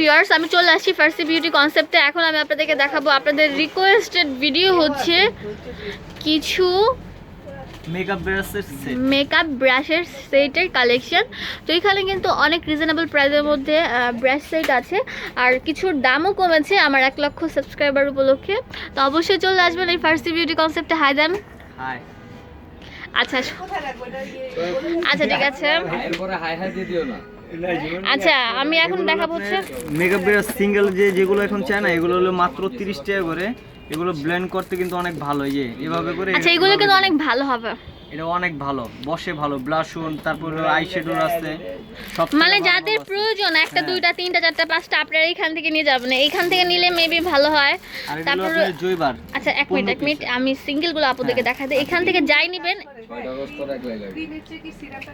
Viewers আমি চলে আসছি ফার্সি বিউটি কনসেপ্টে এখন আমি আপনাদেরকে দেখাবো। আপনাদের রিকোয়েস্টেড ভিডিও হচ্ছে কিছু মেকআপ ব্রাশের সেট মেকআপ ব্রাশের সেটের কালেকশন তো এখানে কিন্তু অনেক রিজনেবল প্রাইসের মধ্যে ব্রাশ সেট আছে। আর কিছুর দামও কমেছে আমার এক লক্ষ সাবস্ক্রাইবার উপলক্ষে। তো অবশ্যই চলে আসবেন এই ফার্সি বিউটি কনসেপ্টে হাই দেন হাই আচ্ছা আচ্ছা ঠিক আছে। হাই হাই দিয়ে দিও না। আচ্ছা আমি এখন দেখাবো হচ্ছে মেকআপ ব্রাশ সিঙ্গেল যে যেগুলো এখন চায় না এগুলো হলো মাত্র 30 টাকা করে। এগুলো ব্লেন্ড করতে কিন্তু অনেক ভালো এই যে এভাবে করে আচ্ছা এগুলো কিন্তু অনেক ভালো হবে। এটা অনেক ভালো বসে ভালো ব্লাশন তারপর আই শ্যাডো আছে সব মানে যাদের প্রয়োজন একটা হ্যাঁ। দুইটা তিনটা চারটা পাঁচটা আপনারা এইখান থেকে নিয়ে যাবেন। এইখান থেকে নিলে মেবি ভালো হয়। তারপর জয়বার আচ্ছা এক মিনিট এক মিনিট আমি সিঙ্গেলগুলো আপনাদেরকে দেখা দিই। এখান থেকে যাই নিবেন।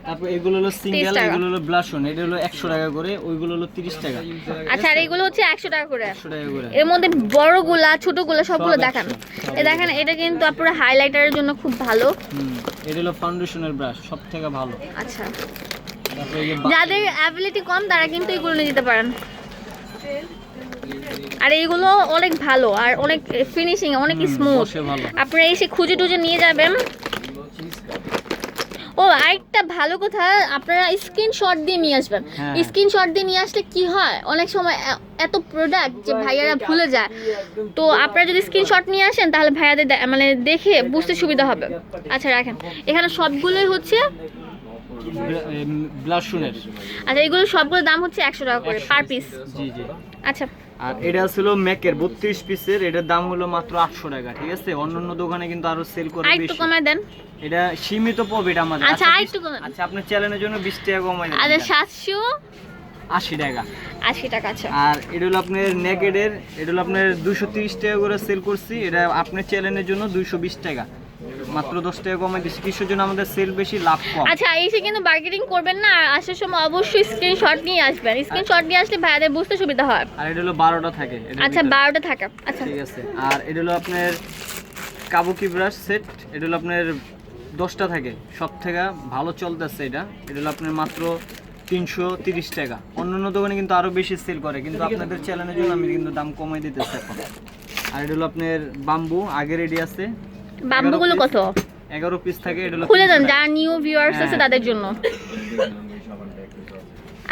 তারপর এগুলো হলো সিঙ্গেল টাকা। এগুলো হলো ব্লাশন এটা হলো 100 টাকা করে ওইগুলো হলো 30 টাকা। আচ্ছা আর এগুলো হচ্ছে একশো টাকা করে। 100 টাকা করে। এর মধ্যে বড়গুলা ছোটগুলা সবগুলো সব দেখান। এ দেখেন এটা কিন্তু আপনার হাইলাইটারের জন্য খুব ভালো। এটা হলো ফাউন্ডেশনের ব্রাশ সব থেকে ভালো। আচ্ছা। যাদের অ্যাবিলিটি কম তারা কিন্তু এগুলো নিয়ে যেতে পারেন। আর এইগুলো অনেক ভালো আর অনেক ফিনিশিং অনেক স্মুথ আপনারা এসে খুঁজে টুজে নিয়ে যাবেন। ও আরেকটা ভালো কথা আপনারা স্ক্রিনশট দিয়ে নিয়ে আসবেন। হ্যাঁ। স্ক্রিনশট দিয়ে নিয়ে আসলে কি হয়? অনেক সময় এত প্রোডাক্ট যে ভাইয়ারা ভুলে যায়। তো আপনারা যদি স্ক্রিনশট নিয়ে আসেন তাহলে ভাইয়াদের মানে দেখে বুঝতে সুবিধা হবে। আচ্ছা রাখেন। এখানে সবগুলোই হচ্ছে ব্লাশনের আচ্ছা এগুলো সবগুলোর দাম হচ্ছে একশো টাকা করে পার পিস জি জি। আচ্ছা। আর এটা ছিল ম্যাকের বত্রিশ পিসের এটার দাম হলো মাত্র আটশো টাকা ঠিক আছে? অন্যান্য দোকানে কিন্তু আরও সেল করে বেশি। কমায় দেন। এটা সীমিত প্রফিট আমাদের। আচ্ছা, আচ্ছা, একটু কমায়। আচ্ছা আপনার চ্যানেলের জন্য বিশ টাকা কমাই আচ্ছা দেবেন সাতশো। আশি টাকা। আশি টাকা আচ্ছা। আর এটা হলো আপনার নেকেডের এটা হলো আপনার দুশো তিরিশ টাকা করে সেল করছি। এটা আপনার চ্যানেলের জন্য দুইশো বিশ টাকা। মাত্র দশ টাকা কমাই দিচ্ছি কিসের জন্য আমাদের সেল বেশি লাভ কম। আচ্ছা এসে কিন্তু মার্কেটিং করবেন না আসার সময় অবশ্যই স্ক্রিনশট নিয়ে আসবেন। স্ক্রিনশট নিয়ে আসলে ভাইয়াদের বুঝতে সুবিধা হয়। আর এটা হলো বারোটা থাকে আচ্ছা। বারোটা থাকা। আচ্ছা। ঠিক আছে। আর এটা হলো আপনার কাবুকি ব্রাশ সেট এটা হলো আপনার দশটা থাকে। সব থেকে ভালো চলতেছে এটা। এটা হলো আপনার মাত্র তিনশো তিরিশ টাকা। অন্যান্য দোকানে কিন্তু আরও বেশি সেল করে কিন্তু আপনাদের চ্যানেলের জন্য আমি কিন্তু দাম কমাই দিতেছি এখন। আর এটা হলো আপনার বাম্বু আগে রেডি আছে। বাম্বুগুলো। কত এগারো পিস থাকে এটা হলো খুলে দেন 300 যারা নিউ ভিউয়ার্স আছে হ্যাঁ। তাদের জন্য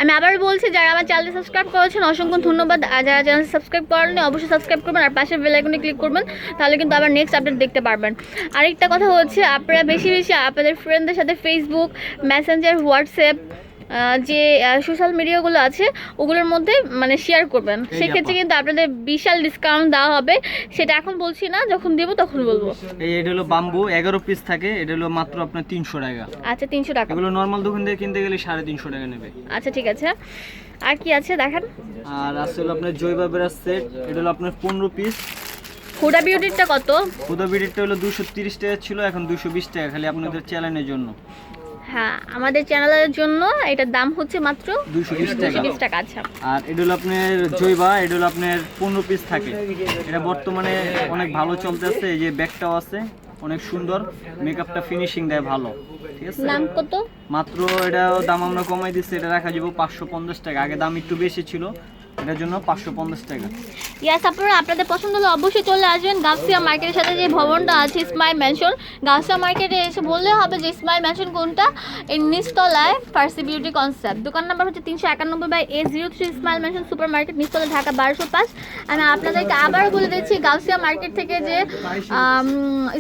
আমি আবার বলছি যারা আমার চ্যানেল সাবস্ক্রাইব করেছেন অসংখ্য ধন্যবাদ আর যারা চ্যানেল সাবস্ক্রাইব করেননি অবশ্যই সাবস্ক্রাইব করবেন আর পাশের বেল আইকনে ক্লিক করবেন তাহলে কিন্তু আবার নেক্সট আপডেট দেখতে পারবেন আরেকটা কথা হচ্ছে আপনারা বেশি বেশি আপনাদের ফ্রেন্ডদের সাথে ফেসবুক মেসেঞ্জার হোয়াটসঅ্যাপ যে সোশ্যাল মিডিয়াগুলো আছে ওগুলোর মধ্যে মানে শেয়ার করবেন। সেক্ষেত্রে কিন্তু আপনাদের বিশাল ডিসকাউন্ট দেওয়া হবে। সেটা এখন বলছি না যখন দেবো তখন বলব। এই এটা হলো বাম্বু এগারো পিস থাকে এটা হলো মাত্র আপনার তিনশো টাকা। আচ্ছা তিনশো টাকা। এগুলো নর্মাল দোকান থেকে কিনতে গেলে সাড়ে তিনশো টাকা নেবে। আচ্ছা ঠিক আছে। আর কি আছে দেখান। আর আছে হলো আপনার জৈবা সেট এটা হলো আপনার পনেরো পিস হুডা বিউটিরটা কত? খুদা বিডিটা হলো দুশো তিরিশ টাকা ছিল এখন দুশো বিশ টাকা খালি আপনাদের চ্যানেলের জন্য। হ্যাঁ আমাদের চ্যানেলের জন্য এটার দাম হচ্ছে মাত্র দুশো বিশ টাকা। আচ্ছা। আর এটা হলো আপনার জৈবা এটা হলো আপনার পনেরো পিস থাকে। এটা বর্তমানে অনেক ভালো চলতেছে এই যে ব্যাগটাও আছে অনেক সুন্দর। মেকআপটা ফিনিশিং দেয় ভালো ঠিক আছে? দাম কত? মাত্র এটাও দাম আমরা কমাই দিচ্ছি এটা রাখা যাব পাঁচশো পঞ্চাশ টাকা। আগে দাম একটু বেশি ছিল এটার জন্য পাঁচশো পঞ্চাশ টাকা। ইয়াস আপনারা আপনাদের পছন্দ হলে অবশ্যই চলে আসবেন গাউসিয়া মার্কেটের সাথে যে ভবনটা আছে স্মাইল ম্যানশন গাউসিয়া মার্কেটে এসে বললে হবে যে স্মাইল ম্যানশন কোনটা? এর নিচতলায় ফার্সি বিউটি কনসেপ্ট দোকান নাম্বার হচ্ছে তিনশো একানব্বই by A zero three Smile Mansion super market নিচতলা ঢাকা বারোশো পাঁচ। আমি আপনাদেরকে আবার বলে দিচ্ছি, গাউসিয়া মার্কেট থেকে যে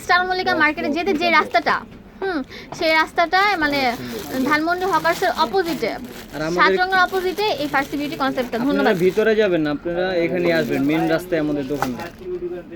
স্টার মল্লিকা মার্কেটে যেতে যে রাস্তাটা হুম সেই রাস্তাটায় মানে ধানমন্ডি হকার্সের অপোজিটে সাতরঙ্গের অপোজিটে এই ফার্সি বিউটি কনসেপ্টটা ধন্যবাদ। ভিতরে যাবেন না আপনারা এখানে আসবেন মেন রাস্তায় আমাদের দোকানটা।